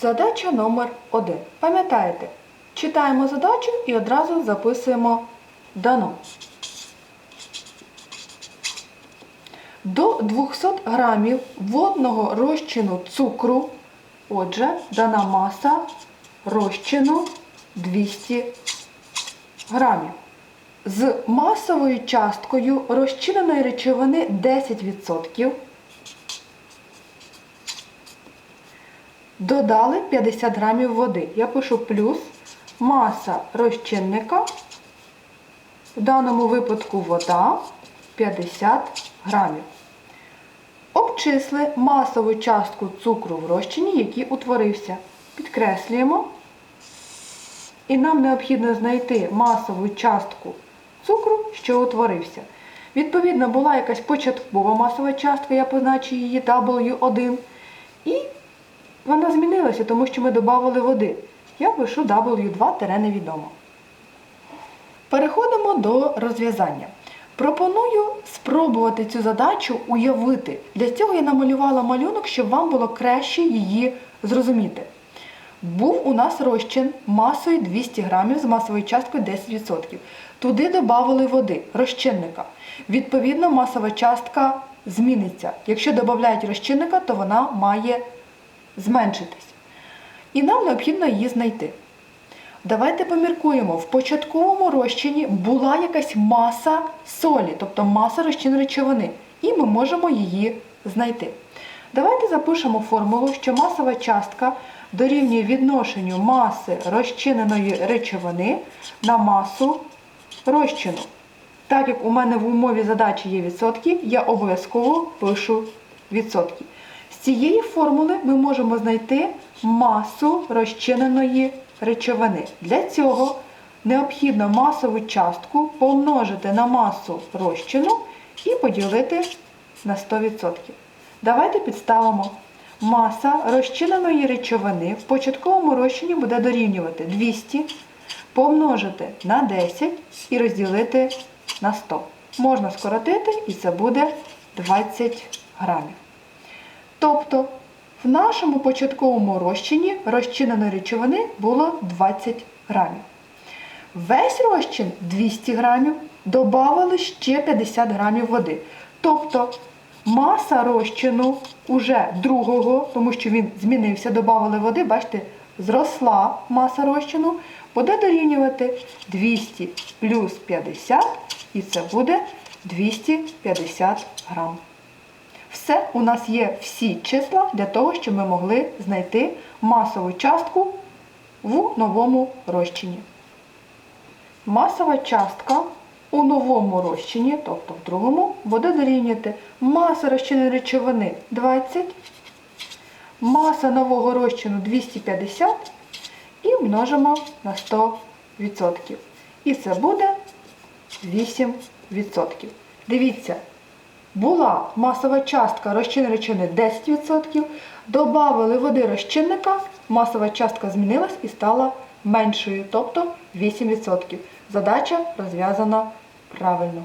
Задача номер 1. Пам'ятаєте, читаємо задачу і одразу записуємо дано. До 200 грамів водного розчину цукру, отже, дана маса розчину 200 грамів. З масовою часткою розчиненої речовини 10%. Додали 50 грамів води. Я пишу плюс маса розчинника, в даному випадку вода 50 грамів. Обчисли масову частку цукру в розчині, який утворився. Підкреслюємо. І нам необхідно знайти масову частку цукру, що утворився. Відповідно, була якась початкова масова частка, я позначу її W1. І вона змінилася, тому що ми додали води. Я пишу W2 тире невідомо. Переходимо до розв'язання. Пропоную спробувати цю задачу уявити. Для цього я намалювала малюнок, щоб вам було краще її зрозуміти. Був у нас розчин масою 200 грамів з масовою часткою 10%. Туди додали води, розчинника. Відповідно, масова частка зміниться. Якщо додають розчинника, то вона має зменшитись. І нам необхідно її знайти. Давайте поміркуємо, в початковому розчині була якась маса солі, тобто маса розчину речовини, і ми можемо її знайти. Давайте запишемо формулу, що масова частка дорівнює відношенню маси розчиненої речовини на масу розчину. Так як у мене в умові задачі є відсотки, я обов'язково пишу відсотки. Цієї формули ми можемо знайти масу розчиненої речовини. Для цього необхідно масову частку помножити на масу розчину і поділити на 100%. Давайте підставимо. Маса розчиненої речовини в початковому розчині буде дорівнювати 200 помножити на 10 і розділити на 100. Можна скоротити і це буде 20 грамів. Тобто в нашому початковому розчині розчиненої речовини було 20 грамів. Весь розчин 200 грамів, додали ще 50 грамів води. Тобто маса розчину уже другого, тому що він змінився, додали води, бачите, зросла маса розчину, буде дорівнювати 200 плюс 50, і це буде 250 грам. Все, у нас є всі числа для того, щоб ми могли знайти масову частку в новому розчині. Масова частка у новому розчині, тобто в другому, буде дорівнювати маса розчинної речовини 20, маса нового розчину 250 і множимо на 100%. І це буде 8%. Дивіться, була масова частка розчинної речовини 10%, додали води розчинника, масова частка змінилась і стала меншою, тобто 8%. Задача розв'язана правильно.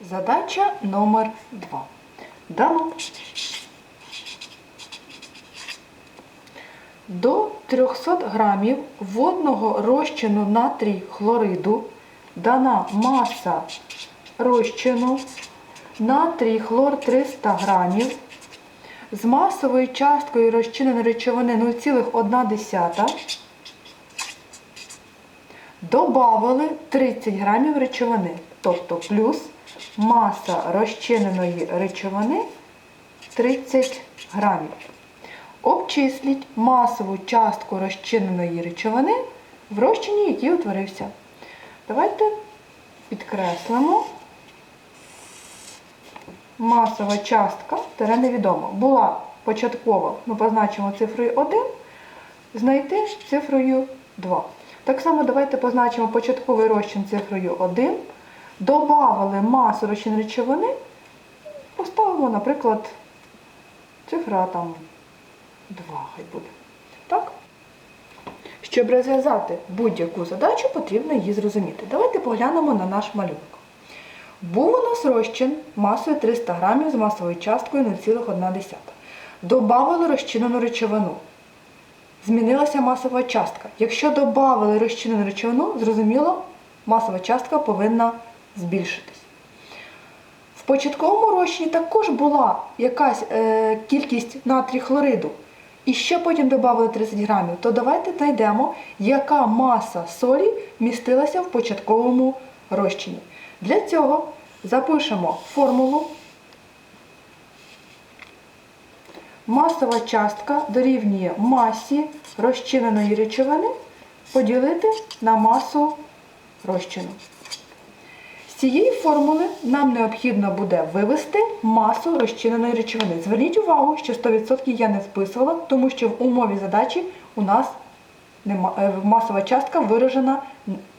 Задача номер 2. Дано. До 300 грамів водного розчину натрій хлориду дана маса розчину натрій хлор 300 грамів з масовою часткою розчиненої речовини 0,1 Добавили 30 грамів речовини, тобто плюс маса розчиненої речовини 30 грамів. Обчисліть масову частку розчиненої речовини в розчині, який утворився. Давайте підкреслимо. Масова частка, тере невідомо, була початкова, ми позначимо цифрою 1, знайти цифрою 2. Так само давайте позначимо початковий розчин цифрою 1, добавили масу розчин речовини, поставимо, наприклад, цифра там 2 хай буде. Так? Щоб розв'язати будь-яку задачу, потрібно її зрозуміти. Давайте поглянемо на наш малюнок. Був у нас розчин масою 300 грамів з масовою часткою 0,1. Добавили розчинену речовину. змінилася масова частка. Якщо додали розчинену речовину, зрозуміло, масова частка повинна збільшитись. В початковому розчині також була якась е, кількість натрій хлориду. І ще потім додали 30 грамів, то давайте знайдемо, яка маса солі містилася в початковому розчині. Для цього запишемо формулу. Масова частка дорівнює масі розчиненої речовини поділити на масу розчину. З цієї формули нам необхідно буде вивести масу розчиненої речовини. Зверніть увагу, що 100% я не списувала, тому що в умові задачі у нас е, масова частка виражена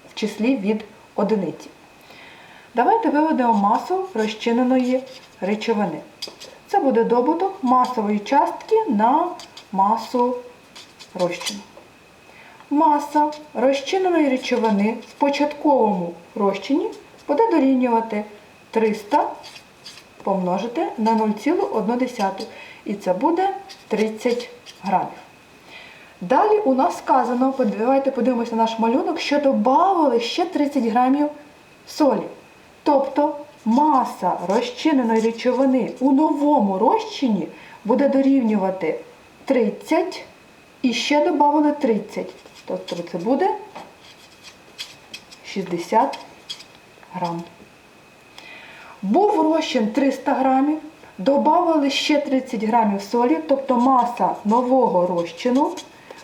в числі від одиниці. Давайте виведемо масу розчиненої речовини. Це буде добуток масової частки на масу розчину. Маса розчиненої речовини в початковому розчині буде дорівнювати 300 помножити на 0,1. І це буде 30 грамів. Далі у нас сказано, давайте подивимося на наш малюнок, що додали ще 30 грамів солі. Тобто маса розчиненої речовини у новому розчині буде дорівнювати 30 і ще додали 30. Тобто це буде 60 грам. Був розчин 300 грамів, додали ще 30 грамів солі, тобто маса нового розчину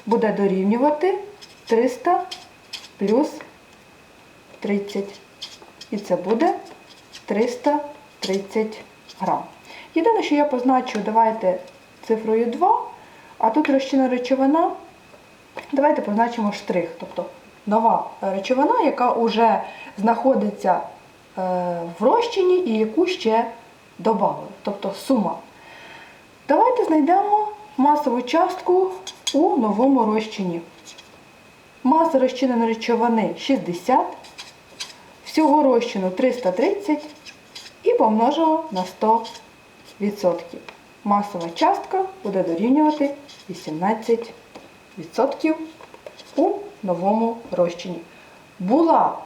буде дорівнювати 300 плюс 30. І це буде 330 грам. Єдине, що я позначу, давайте цифрою 2, а тут розчинна речовина. Давайте позначимо штрих, тобто нова речовина, яка вже знаходиться е, в розчині і яку ще додали, тобто сума. Давайте знайдемо масову частку у новому розчині. Маса розчиненої речовини 60, всього розчину 330 і помножимо на 100%. Масова частка буде дорівнювати 18% у новому розчині. Була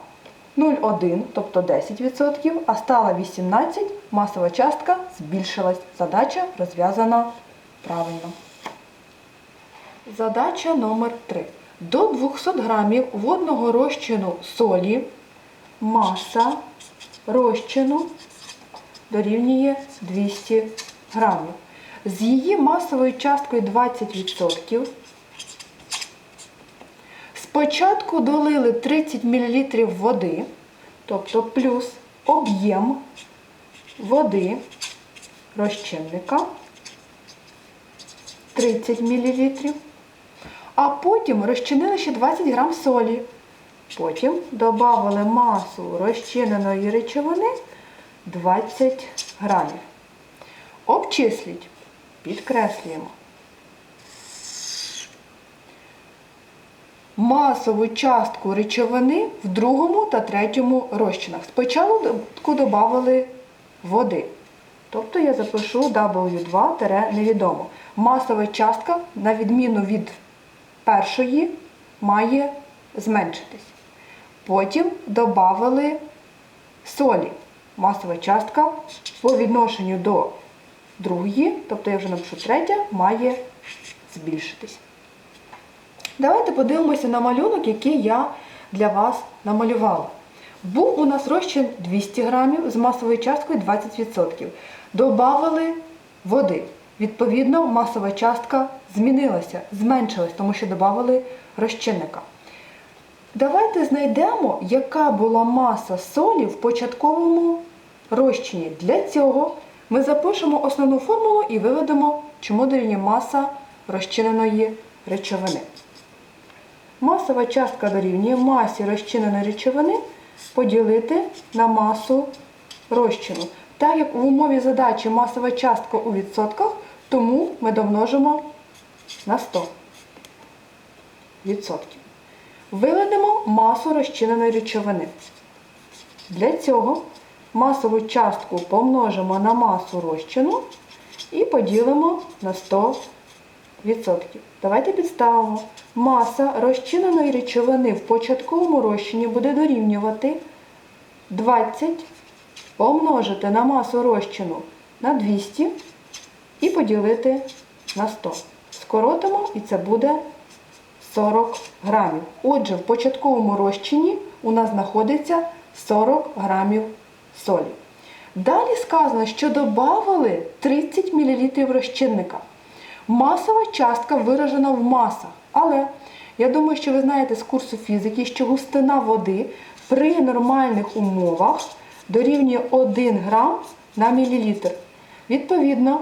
0,1, тобто 10%, а стала 18, масова частка збільшилась. Задача розв'язана правильно. Задача номер 3. До 200 грамів водного розчину солі маса розчину дорівнює 200 грамів. З її масовою часткою 20%. Спочатку долили 30 мл води, тобто плюс об'єм води розчинника 30 мл. А потім розчинили ще 20 грам солі. Потім додали масу розчиненої речовини 20 грамів. Обчисліть, підкреслюємо. Масову частку речовини в другому та третьому розчинах. Спочатку додали води. Тобто я запишу W2 невідомо. Масова частка, на відміну від першої, має зменшитись. Потім додали солі. Масова частка по відношенню до другої, тобто я вже напишу третя, має збільшитись. Давайте подивимося на малюнок, який я для вас намалювала. Був у нас розчин 200 грамів з масовою часткою 20%. Добавили води. Відповідно, масова частка змінилася, зменшилась, тому що додали розчинника. Давайте знайдемо, яка була маса солі в початковому розчині. Для цього ми запишемо основну формулу і виведемо, чому дорівнює маса розчиненої речовини. Масова частка дорівнює масі розчиненої речовини поділити на масу розчину. Так як в умові задачі масова частка у відсотках, тому ми домножимо на 100 відсотків. Виведемо масу розчиненої речовини. Для цього масову частку помножимо на масу розчину і поділимо на 100%. Давайте підставимо. Маса розчиненої речовини в початковому розчині буде дорівнювати 20 помножити на масу розчину на 200 і поділити на 100. Скоротимо і це буде 40 грамів. Отже, в початковому розчині у нас знаходиться 40 грамів солі. Далі сказано, що додавали 30 мл розчинника. Масова частка виражена в масах. Але я думаю, що ви знаєте з курсу фізики, що густина води при нормальних умовах дорівнює 1 грам на мілілітр. Відповідно,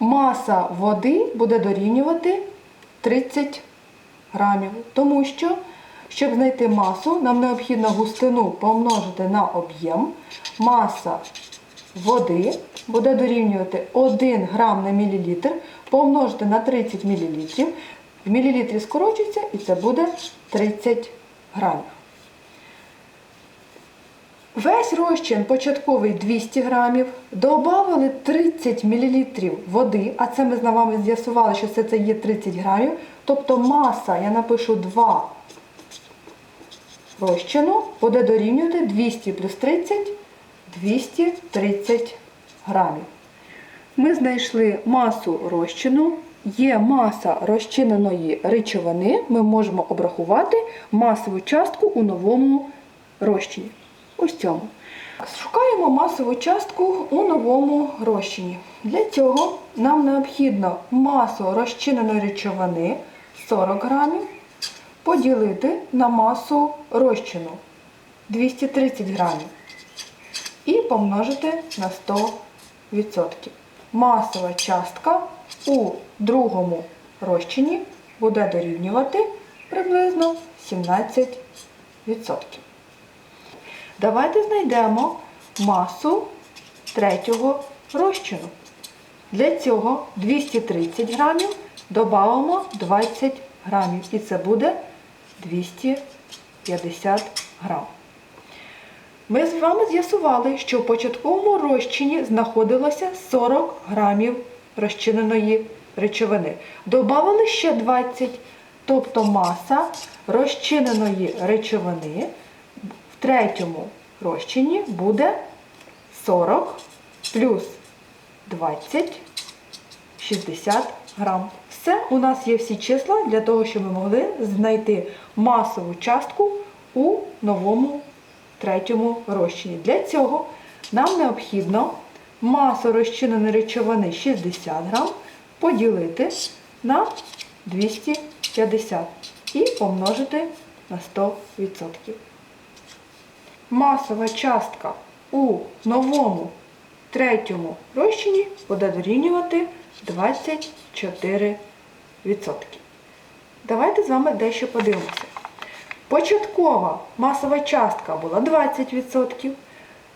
маса води буде дорівнювати 30 грамів. Тому що, щоб знайти масу, нам необхідно густину помножити на об'єм. Маса води буде дорівнювати 1 грам на мілілітр, помножити на 30 мл. В мілілітрі скорочується і це буде 30 грамів. Весь розчин початковий 200 грамів, додали 30 мл води, а це ми з вами з'ясували, що це, це є 30 грамів. Тобто маса, я напишу 2 розчину, буде дорівнювати 200 плюс 30 230 грамів. Ми знайшли масу розчину, є маса розчиненої речовини, ми можемо обрахувати масову частку у новому розчині. Ось цьому. Шукаємо масову частку у новому розчині. Для цього нам необхідно масу розчиненої речовини 40 грамів поділити на масу розчину 230 грамів і помножити на 100%. Масова частка у другому розчині буде дорівнювати приблизно 17%. Давайте знайдемо масу третього розчину. Для цього 230 грамів додамо 20 грамів. І це буде 250 грам. Ми з вами з'ясували, що в початковому розчині знаходилося 40 грамів розчиненої речовини. Добавили ще 20, тобто маса розчиненої речовини третьому розчині буде 40 плюс 20 60 грам. Все, у нас є всі числа для того, щоб ми могли знайти масову частку у новому третьому розчині. Для цього нам необхідно масу розчиненої речовини 60 грам поділити на 250 і помножити на 100%. Масова частка у новому третьому розчині буде дорівнювати 24%. Давайте з вами дещо подивимося. Початкова масова частка була 20%.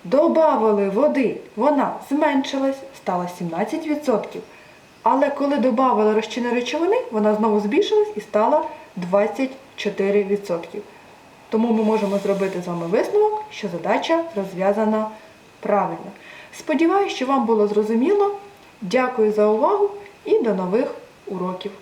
Добавили води, вона зменшилась, стала 17%. Але коли додали розчини речовини, вона знову збільшилась і стала 24%. Тому ми можемо зробити з вами висновок, що задача розв'язана правильно. Сподіваюсь, що вам було зрозуміло. Дякую за увагу і до нових уроків!